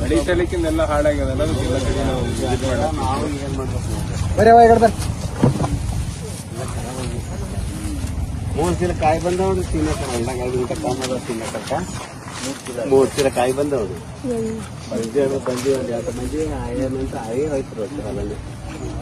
ಮಳಿ ಸಲಿಕ್ಕಿಂದೆಲ್ಲ ಹಾಳಾಗ್ಯದಲ್ಲ ಅದಕ್ಕೆಲ್ಲ ಕಡೆ ನಾವು ಏನ್ ಮಾಡ್ಬೇಕು ಬರೀ ಮೂರ್ ಚೀಲ ಕಾಯಿ ಬಂದವ್ರು ತಿನ್ನಕ ಹೊಲ್ದಾಗ ಐದು ಗಂಟೆ ಮೂರ್ ಚೀಲ ಕಾಯಿ ಬಂದವ್ರು. ಬಂದಿ ಬಂದಿ ಒಂದ್ ಎರಡು ಮಂದಿ ಏನಂತ ಐ ಹೋಯ್ತು ಅಲ್ಲೇ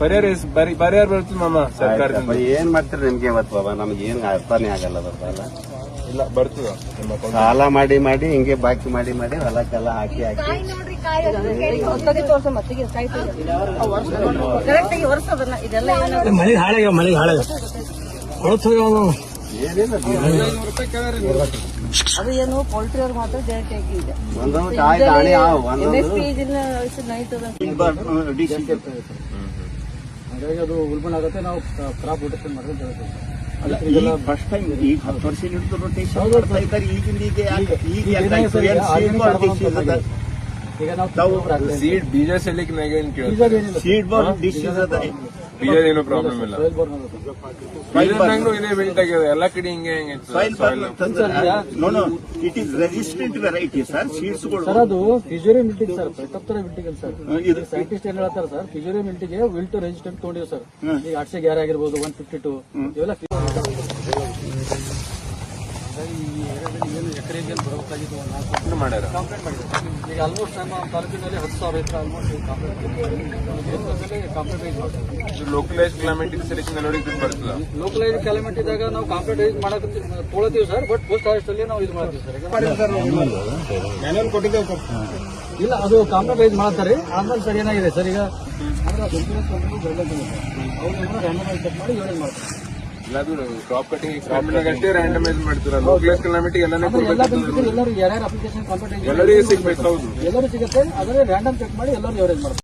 ಪರಿಹಾರ ಎಸ್- ಬರಿ ಪರಿಹಾರ ಬರ್ತದೆ ಮಾಮ ಸರ್ಕಾರದಿಂದ ಏನ್ ಮಾಡ್ತೀರಿ ನಿಮ್ಗೆ ಇವತ್ತು ಬಾಬಾ? ನಮ್ಗೆ ಏನ್ ಅರ್ಥನೇ ಆಗಲ್ಲ ಬರ್ಬಲ್ಲ ಇಲ್ಲ ಬರ್ತದ ನಿಮ್ಮ account ಸಾಲ ಮಾಡಿ ಮಾಡಿ ಹಿಂಗೆ ಬಾಕಿ ಮಾಡಿ ಮಾಡಿ ಹೊಲಕ್ಕೆಲ್ಲ ಹಾಕಿ ಹಾಕಿ. ಕಾಯಿ ನೋಡ್ರಿ ಕಾಯಿ ಹೊಸದಾಗಿ ತೋರ್ಸ ಮತ್ತಿಗೆ ಕಾಯಿ ಕರೆಕ್ಟ್ ಆಗಿ ವರ್ಷದನ್ನ ಇದೆಲ್ಲ ಏನು ಮಳೆ ಹಾಳಾಗ್ಯಾವ ಮಳೆ ಹಾಳಾಗ್ಯಾವ. ಹೊಳತ್ ಹೋಗ್ಯಾವ ಏನಿಲ್ಲ ಅದು ಏನು ಪೋಲ್ಟ್ರಿ ಅವ್ರು ಮಾತ್ರ ಜಾಸ್ತಿ ಆಗಿ ಇದೆ. ಒಂದೊಂದು ಕಾಯಿ ದಾಣಿ ಎಂ ಎಸ್ ಒಂದೊಂದು ಪಿ ಇದನ್ನ ನೈಟ್ ಹಾಗಾಗಿ ಅದು ಉಲ್ಬಣ ಆಗುತ್ತೆ ನಾವು ಕ್ರಾಪ್ ರೊಟೇಷನ್ ಹೇಳ್ತೀವಿ ಫಸ್ಟ್ ಟೈಮ್ ಈಗ ಹತ್ತು ವರ್ಷ ಹಿಡಿದು ರೊಟೇಷನ್ ಮಾಡ್ತಾ ಇದ್ದಾರೆ ಈಗಿಂದ ಈಗ ಯಾಕೆ- ಯಾಕೆ? ಏನ್ ನಾವು ಸೀಡ್ ಬೀಜ ಸೆಲ್ಲಿಕ್ ನಾಗ ಏನ್ ಕೇಳ್ತಾರೆ? ಬೀಜ ಏನಿಲ್ಲ. Seed ಅದ. ಬೀಜದೇನು ಪ್ರಾಬ್ಲಮ್ ಇಲ್ಲ. ಬೀಜದಂಗೂ ಇದೇ ಬಿಲ್ಟ್ ಆಗ್ಯದ ಎಲ್ಲ ಕಡೆ ಹಿಂಗೆ ಹಿಂಗೆ soil no no, no, it is resistant variety, ಗಳು. ಸರ್ ಅದು ಫಿಜೋರಿ ಮಿಲ್ಟಿಗೆ ಸರ್ ಪ್ರತಾಪ್ತರ ಮಿಲ್ಟಿಗೆ ಸರ್. ಇದು ಸೈಂಟಿಸ್ಟ್ ಏನ್ ಹೇಳ್ತಾರೆ ಸರ್ ಫಿಜೋರಿ ಮಿಲ್ಟಿಗೆ ವಿಲ್ಟ್ ರೆಸಿಸ್ಟೆಂಟ್ ತೊಗೊಂಡಿವಿ ಸರ್. ಈಗ ಅಟ್ಸೆ ಗ್ಯಾರ್ ಆಗಿರ್ಬೋದು ಒನ್ ಫಿಫ್ಟಿ ಟು ಇವೆಲ್ಲ ಎಕರೆಗೆ ಬರಬೇಕಾಗಿತ್ತು ಒಂದು ನಾಲ್ಕು ಮಾಡ್ಯಾರ? ಕಾಂಪ್ಲೇಂಟ್ ಮಾಡಿದ್ರು ಈಗ ಆಲ್ಮೋಸ್ಟ್ ನಮ್ಮ ತಾಲೂಕಿನಲ್ಲಿ ಹತ್ತು ಸಾವಿರ ಎಕರೆ ಆಲ್ಮೋಸ್ಟ್ ಕಾಂಪ್ಲೇಂಟ್ ಕಾಂಪ್ಲೇಂಟ್ ಮಾಡ್ತೀವಿ ಲೋಕಲೈಸ್ ಕ್ಲೈಮೇಟ್ ಬರ್ತದ. ಲೋಕಲೈಸ್ ಇದ್ದಾಗ ನಾವು ಕಾಂಪ್ಲೇಂಟ್ ಮಾಡಕ್ಕೆ ತೊಗೊಳ್ತೀವಿ ಸರ್ ಬಟ್ ಪೋಸ್ಟ್ ಹಾರೆಸ್ಟ್ ನಾವು ಇದು ಮಾಡ್ತೀವಿ ಸರ್. ಇಲ್ಲ ಅದು ಕಾಂಪ್ರಮೈಸ್ ಮಾಡ್ತಾರೆ. ಆದ್ಮೇಲೆ ಸರ್ ಏನಾಗಿದೆ ಸರ್ ಈಗ? ಮಾಡಿ ಯೋಜನೆ ಮಾಡ್ತಾರೆ. ಕ್ರಾಪ್ ಕಟಿಂಗ್ ಅಷ್ಟೇ ರ್ಯಾಂಡಮೈಸ್ ಎಲ್ಲಾನೇ ಯಾರ್ಯಾರು ಅಪ್ಲಿಕೇಶನ್ ಎಲ್ಲರಿಗೂ ಸಿಗ್ಬೇಕು ಹೌದು. ಎಲ್ಲರೂ ಸಿಗುತ್ತೆ ಅದರಲ್ಲಿ ರ್ಯಾಂಡಮ್ ಚೆಕ್ ಮಾಡಿ ಎಲ್ಲರೂ ಎವರೇಜ್ ಮಾಡ್ತಾರೆ